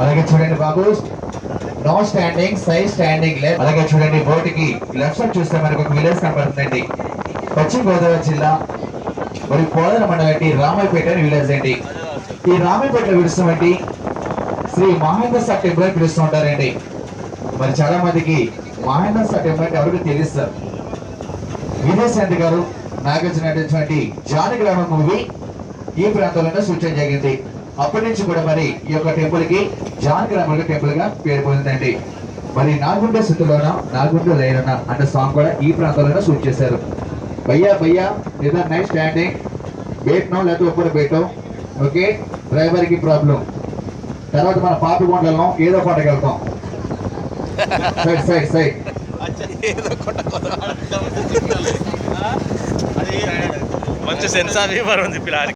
అలాగే చూడండి బాబు. No standing side standing left అలాగే చూడండి బోర్డుకి లెఫ్ట్ సైడ్ చూస్తే మనకు ఒక విలేజ్ కనబడుతుందండి పశ్చిమ గోదావరి జిల్లా మరి కోదల మండలం రామాయపేట అని విలేజ్ అండి. ఈ రామాయపేటలో పిలుస్తామండి శ్రీ మహేంద్ర సార్ టెంపుల్ అని పిలుస్తూ ఉంటారండి. మరి చాలా మందికి మహేంద్ర సార్ టెంపుల్ అంటే ఎవరికి తెలుస్తారు విజయశాంతి గారు నాగార్జున నటించినటువంటి జాని మూవీ ఈ ప్రాంతంలోనే సూచన జరిగింది. అప్పటి నుంచి కూడా మరి ఈ యొక్క టెంపుల్కి జాన్ గ్రామం టెంపుల్గా పేరు పొందిందండి. మరి నాగుండ స్థితిలోన నాగుండ లేరన అన్న సాంగ్ కూడా ఈ ప్రాంతంలోనే షూట్ చేశారు. భయ్యా భయ్యా ఇదర్ నైట్ స్టాండింగ్ బేట్ నో లేకపోతే ఒప్పుడు బేటో ఓకే డ్రైవర్కి ప్రాబ్లం తర్వాత మన పాప కొండలను ఏదో పాటకి వెళ్తాం. సైడ్ సైడ్ సైడ్ మంచి సెన్సార్ ఉంది పిల్లాడికి.